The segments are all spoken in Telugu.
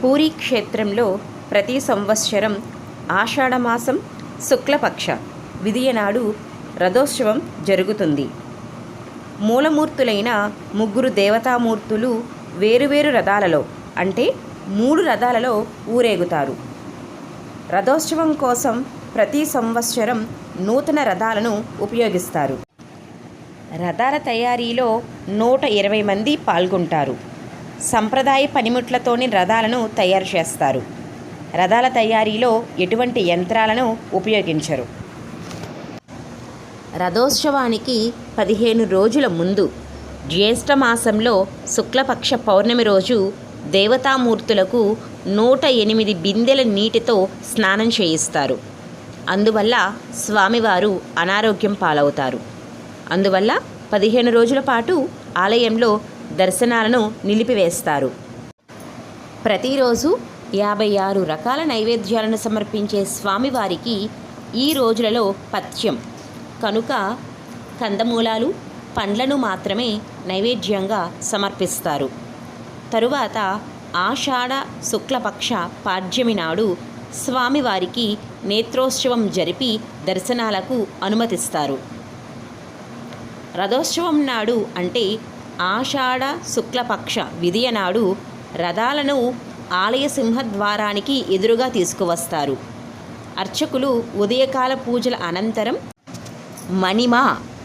పూరీ క్షేత్రంలో ప్రతి సంవత్సరం ఆషాఢమాసం శుక్లపక్ష విదియనాడు రథోత్సవం జరుగుతుంది. మూలమూర్తులైన ముగ్గురు దేవతామూర్తులు వేరువేరు రథాలలో అంటే మూడు రథాలలో ఊరేగుతారు. రథోత్సవం కోసం ప్రతి సంవత్సరం నూతన రథాలను ఉపయోగిస్తారు. రథాల తయారీలో నూట ఇరవై మంది పాల్గొంటారు. సంప్రదాయ పనిముట్లతోని రథాలను తయారు చేస్తారు. రథాల తయారీలో ఎటువంటి యంత్రాలను ఉపయోగించరు. రథోత్సవానికి పదిహేను రోజుల ముందు జ్యేష్ఠమాసంలో శుక్లపక్ష పౌర్ణమి రోజు దేవతామూర్తులకు నూట ఎనిమిది బిందెల నీటితో స్నానం చేయిస్తారు. అందువల్ల స్వామివారు అనారోగ్యం పాలవుతారు. అందువల్ల పదిహేను రోజుల పాటు ఆలయంలో దర్శనాలను నిలిపివేస్తారు. ప్రతిరోజు యాభై ఆరు రకాల నైవేద్యాలను సమర్పించే స్వామివారికి ఈ రోజులలో పథ్యం. కనుక కందమూలాలు పండ్లను మాత్రమే నైవేద్యంగా సమర్పిస్తారు. తరువాత ఆషాఢ శుక్లపక్ష పాడ్యమి నాడు స్వామివారికి నేత్రోత్సవం జరిపి దర్శనాలకు అనుమతిస్తారు. రథోత్సవం నాడు అంటే ఆషాఢ శుక్లపక్ష విదియనాడు రథాలను ఆలయ సింహద్వారానికి ఎదురుగా తీసుకువస్తారు. అర్చకులు ఉదయకాల పూజల అనంతరం మణిమ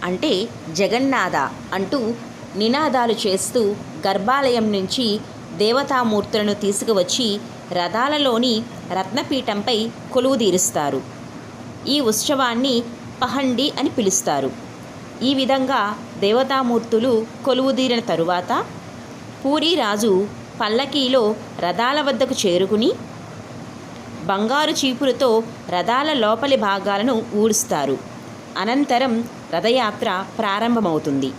అంటే జగన్నాథ అంటూ నినాదాలు చేస్తూ గర్భాలయం నుంచి దేవతామూర్తులను తీసుకువచ్చి రథాలలోని రత్నపీఠంపై కొలువు తీరుస్తారు. ఈ ఉత్సవాన్ని పహండి అని పిలుస్తారు. ఈ విధంగా దేవతామూర్తులు కొలువుదీరిన తరువాత పూరీరాజు పల్లకీలో రథాల వద్దకు చేరుకుని బంగారు చీపులతో రథాల లోపలి భాగాలను ఊడుస్తారు. అనంతరం రథయాత్ర ప్రారంభమవుతుంది.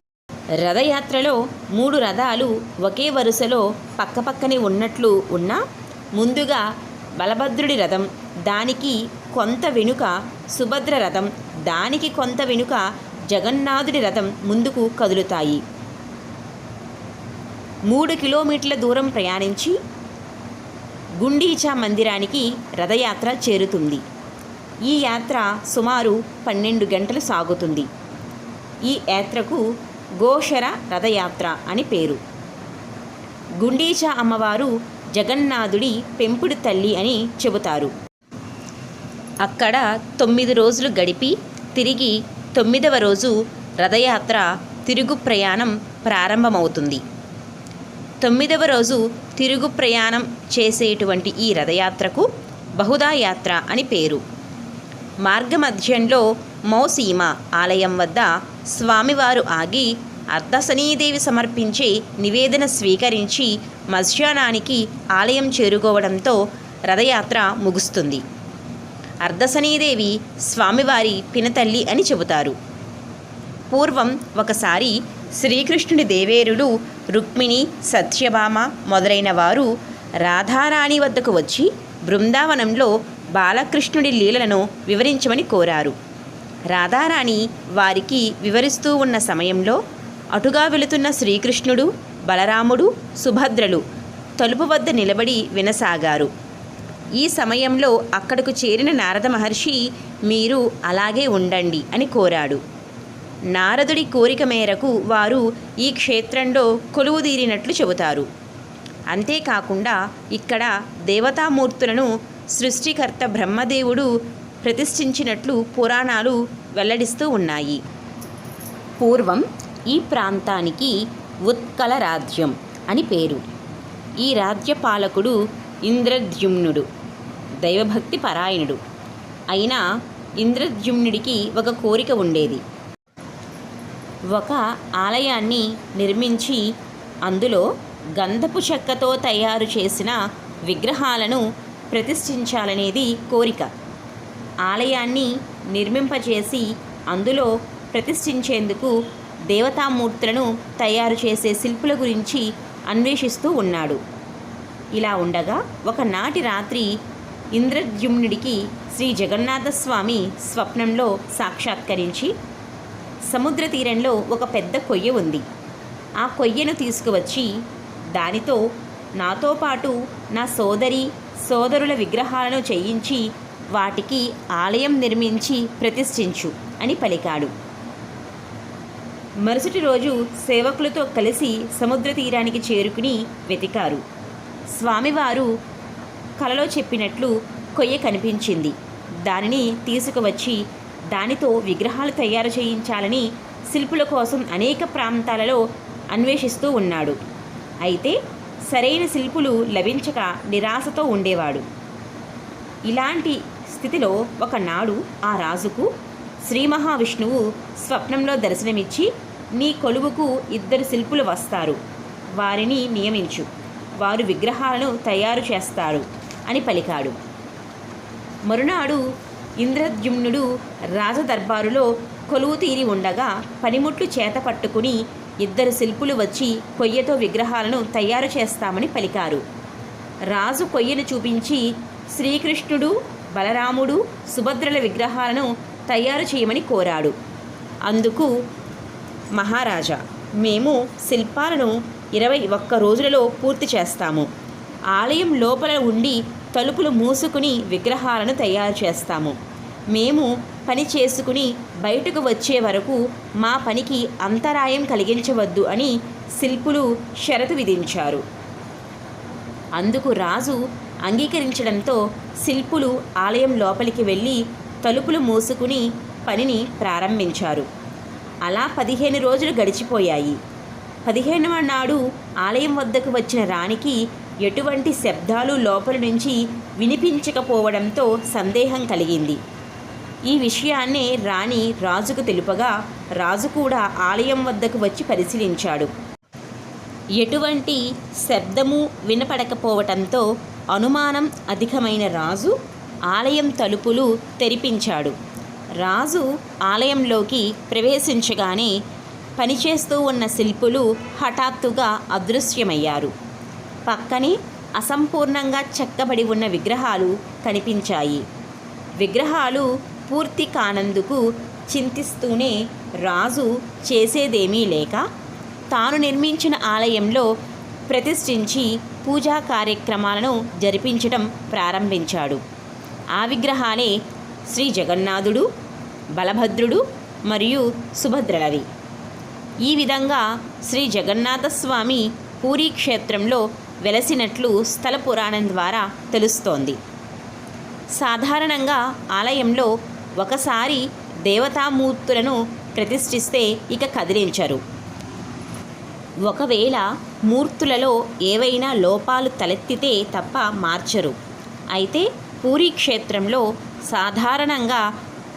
రథయాత్రలో మూడు రథాలు ఒకే వరుసలో పక్కపక్కనే ఉన్నట్లు ఉన్నా ముందుగా బలభద్రుడి రథం దానికి కొంత వెనుక సుభద్ర రథం దానికి కొంత వెనుక జగన్నాథుడి రథం ముందుకు కదులుతాయి. మూడు కిలోమీటర్ల దూరం ప్రయాణించి గుండీచా మందిరానికి రథయాత్ర చేరుతుంది. ఈ యాత్ర సుమారు పన్నెండు గంటలు సాగుతుంది. ఈ యాత్రకు గోషర రథయాత్ర అని పేరు. గుండీచా అమ్మవారు జగన్నాథుడి పెంపుడు తల్లి అని చెబుతారు. అక్కడ తొమ్మిది రోజులు గడిపి తిరిగి తొమ్మిదవ రోజు రథయాత్ర తిరుగు ప్రయాణం ప్రారంభమవుతుంది. తొమ్మిదవ రోజు తిరుగు ప్రయాణం చేసేటువంటి ఈ రథయాత్రకు బహుదా యాత్ర అని పేరు. మార్గమధ్యంలో మౌసీమ ఆలయం వద్ద స్వామివారు ఆగి అర్ధశనీదేవి సమర్పించే నివేదన స్వీకరించి మధ్యాహ్నానికి ఆలయం చేరుకోవడంతో రథయాత్ర ముగుస్తుంది. అర్ధశనీదేవి స్వామివారి పినతల్లి అని చెబుతారు. పూర్వం ఒకసారి శ్రీకృష్ణుడి దేవేరుడు రుక్మిణి సత్యభామ మొదలైన వారు రాధారాణి వద్దకు వచ్చి బృందావనంలో బాలకృష్ణుడి లీలలను వివరించమని కోరారు. రాధారాణి వారికి వివరిస్తూ ఉన్న సమయంలో అటుగా వెళుతున్న శ్రీకృష్ణుడు బలరాముడు సుభద్రలు తలుపు వద్ద నిలబడి వినసాగారు. ఈ సమయంలో అక్కడకు చేరిన నారద మహర్షి మీరు అలాగే ఉండండి అని కోరాడు. నారదుడి కోరిక మేరకు వారు ఈ క్షేత్రంలో కొలువుదీరినట్లు చెబుతారు. అంతేకాకుండా ఇక్కడ దేవతామూర్తులను సృష్టికర్త బ్రహ్మదేవుడు ప్రతిష్ఠించినట్లు పురాణాలు వెల్లడిస్తూ ఉన్నాయి. పూర్వం ఈ ప్రాంతానికి ఉత్కల రాజ్యం అని పేరు. ఈ రాజ్య పాలకుడు ఇంద్రద్యుమ్నుడు. దైవభక్తి పరాయణుడు. అయినా ఇంద్రద్యుమ్నుడికి ఒక కోరిక ఉండేది. ఒక ఆలయాన్ని నిర్మించి అందులో గంధపు చెక్కతో తయారు చేసిన విగ్రహాలను ప్రతిష్ఠించాలనేది కోరిక. ఆలయాన్ని నిర్మింపచేసి అందులో ప్రతిష్ఠించేందుకు దేవతామూర్తులను తయారు చేసే శిల్పుల గురించి అన్వేషిస్తూ ఉన్నాడు. ఇలా ఉండగా ఒకనాటి రాత్రి ఇంద్రద్యుమ్నుడికి శ్రీ జగన్నాథస్వామి స్వప్నంలో సాక్షాత్కరించి సముద్ర తీరంలో ఒక పెద్ద కొయ్య ఉంది. ఆ కొయ్యను తీసుకువచ్చి దానితో నాతో పాటు నా సోదరి సోదరుల విగ్రహాలను చేయించి వాటికి ఆలయం నిర్మించి ప్రతిష్ఠించు అని పలికాడు. మరుసటి రోజు సేవకులతో కలిసి సముద్ర తీరానికి చేరుకుని వెతికారు. స్వామివారు కలలో చెప్పినట్లు కొయ్య కనిపించింది. దానిని తీసుకువచ్చి దానితో విగ్రహాలు తయారు చేయించాలని శిల్పుల కోసం అనేక ప్రాంతాలలో అన్వేషిస్తూ ఉన్నాడు. అయితే సరైన శిల్పులు లభించక నిరాశతో ఉండేవాడు. ఇలాంటి స్థితిలో ఒకనాడు ఆ రాజుకు శ్రీ మహావిష్ణువు స్వప్నంలో దర్శనమిచ్చి నీ కొలువుకు ఇద్దరు శిల్పులు వస్తారు. వారిని నియమించు. వారు విగ్రహాలను తయారు చేస్తారు. అని పలికాడు. మరునాడు ఇంద్రద్యుమ్నుడు రాజదర్బారులో కొలువు తీరి ఉండగా పనిముట్లు చేత పట్టుకుని ఇద్దరు శిల్పులు వచ్చి కొయ్యతో విగ్రహాలను తయారు చేస్తామని పలికారు. రాజు కొయ్యను చూపించి శ్రీకృష్ణుడు బలరాముడు సుభద్రల విగ్రహాలను తయారు చేయమని కోరాడు. అందుకు మహారాజా మేము శిల్పాలను ఇరవై ఒక్క రోజులలో పూర్తి చేస్తాము. ఆలయం లోపల ఉండి తలుపులు మూసుకుని విగ్రహాలను తయారు చేస్తాము. మేము పని చేసుకుని బయటకు వచ్చే వరకు మా పనికి అంతరాయం కలిగించవద్దు అని శిల్పులు షరతు విధించారు. అందుకు రాజు అంగీకరించడంతో శిల్పులు ఆలయం లోపలికి వెళ్ళి తలుపులు మూసుకుని పనిని ప్రారంభించారు. అలా పదిహేను రోజులు గడిచిపోయాయి. పదిహేనవ నాడు ఆలయం వద్దకు వచ్చిన రాణికి ఎటువంటి శబ్దాలు లోపల నుంచి వినిపించకపోవడంతో సందేహం కలిగింది. ఈ విషయాన్నే రాణి రాజుకు తెలుపగా రాజు కూడా ఆలయం వద్దకు వచ్చి పరిశీలించాడు. ఎటువంటి శబ్దము వినపడకపోవటంతో అనుమానం అధికమైన రాజు ఆలయం తలుపులు తెరిపించాడు. రాజు ఆలయంలోకి ప్రవేశించగానే పనిచేస్తూ ఉన్న శిల్పులు హఠాత్తుగా అదృశ్యమయ్యారు. పక్కనే అసంపూర్ణంగా చెక్కబడి ఉన్న విగ్రహాలు కనిపించాయి. విగ్రహాలు పూర్తి కానందుకు చింతిస్తూనే రాజు చేసేదేమీ లేక తాను నిర్మించిన ఆలయంలో ప్రతిష్ఠించి పూజా కార్యక్రమాలను జరిపించడం ప్రారంభించాడు. ఆ విగ్రహాలే శ్రీ జగన్నాథుడు బలభద్రుడు మరియు సుభద్రలవి. ఈ విధంగా శ్రీ జగన్నాథస్వామి పూరీ క్షేత్రంలో వెలసినట్లు స్థల పురాణం ద్వారా తెలుస్తోంది. సాధారణంగా ఆలయంలో ఒకసారి దేవతామూర్తులను ప్రతిష్ఠిస్తే ఇక కదిలించరు. ఒకవేళ మూర్తులలో ఏవైనా లోపాలు తలెత్తితే తప్ప మార్చరు. అయితే పూరీ క్షేత్రంలో సాధారణంగా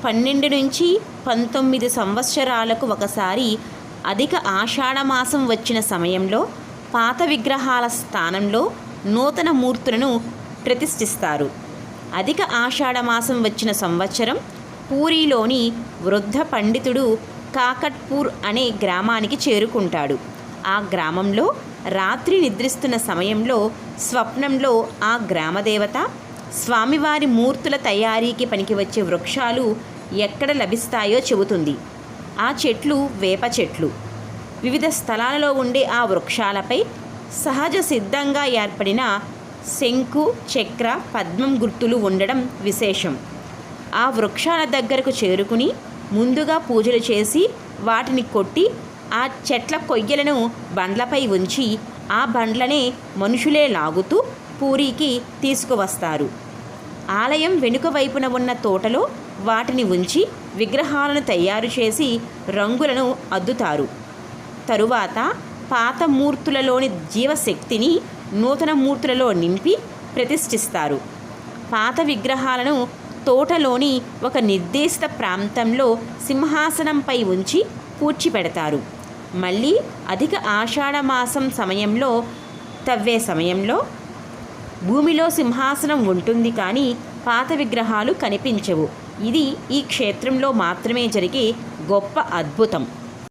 పన్నెండు నుంచి పంతొమ్మిది సంవత్సరాలకు ఒకసారి అధిక ఆషాఢమాసం వచ్చిన సమయంలో పాత విగ్రహాల స్థానంలో నూతన మూర్తులను ప్రతిష్ఠిస్తారు. అధిక ఆషాఢమాసం వచ్చిన సంవత్సరం పూరీలోని వృద్ధ పండితుడు కాకట్పూర్ అనే గ్రామానికి చేరుకుంటాడు. ఆ గ్రామంలో రాత్రి నిద్రిస్తున్న సమయంలో స్వప్నంలో ఆ గ్రామదేవత స్వామివారి మూర్తుల తయారీకి పనికి వచ్చే వృక్షాలు ఎక్కడ లభిస్తాయో చెబుతుంది. ఆ చెట్లు వేప చెట్లు. వివిధ స్థలాలలో ఉండే ఆ వృక్షాలపై సహజ సిద్ధంగా ఏర్పడిన శంకు చక్ర పద్మం గుర్తులు ఉండడం విశేషం. ఆ వృక్షాల దగ్గరకు చేరుకుని ముందుగా పూజలు చేసి వాటిని కొట్టి ఆ చెట్ల కొయ్యలను బండ్లపై ఉంచి ఆ బండ్లనే మనుషులే లాగుతూ పూరికి తీసుకువస్తారు. ఆలయం వెనుక వైపున ఉన్న తోటలో వాటిని ఉంచి విగ్రహాలను తయారు చేసి రంగులను అద్దుతారు. తరువాత పాత మూర్తులలోని జీవశక్తిని నూతన మూర్తులలో నింపి ప్రతిష్ఠిస్తారు. పాత విగ్రహాలను తోటలోని ఒక నిర్దేశిత ప్రాంతంలో సింహాసనంపై ఉంచి పూడ్చిపెడతారు. మళ్ళీ అధిక ఆషాఢమాసం సమయంలో తవ్వే సమయంలో భూమిలో సింహాసనం ఉంటుంది కానీ పాత విగ్రహాలు కనిపించవు. ఇది ఈ క్షేత్రంలో మాత్రమే జరిగే గొప్ప అద్భుతం.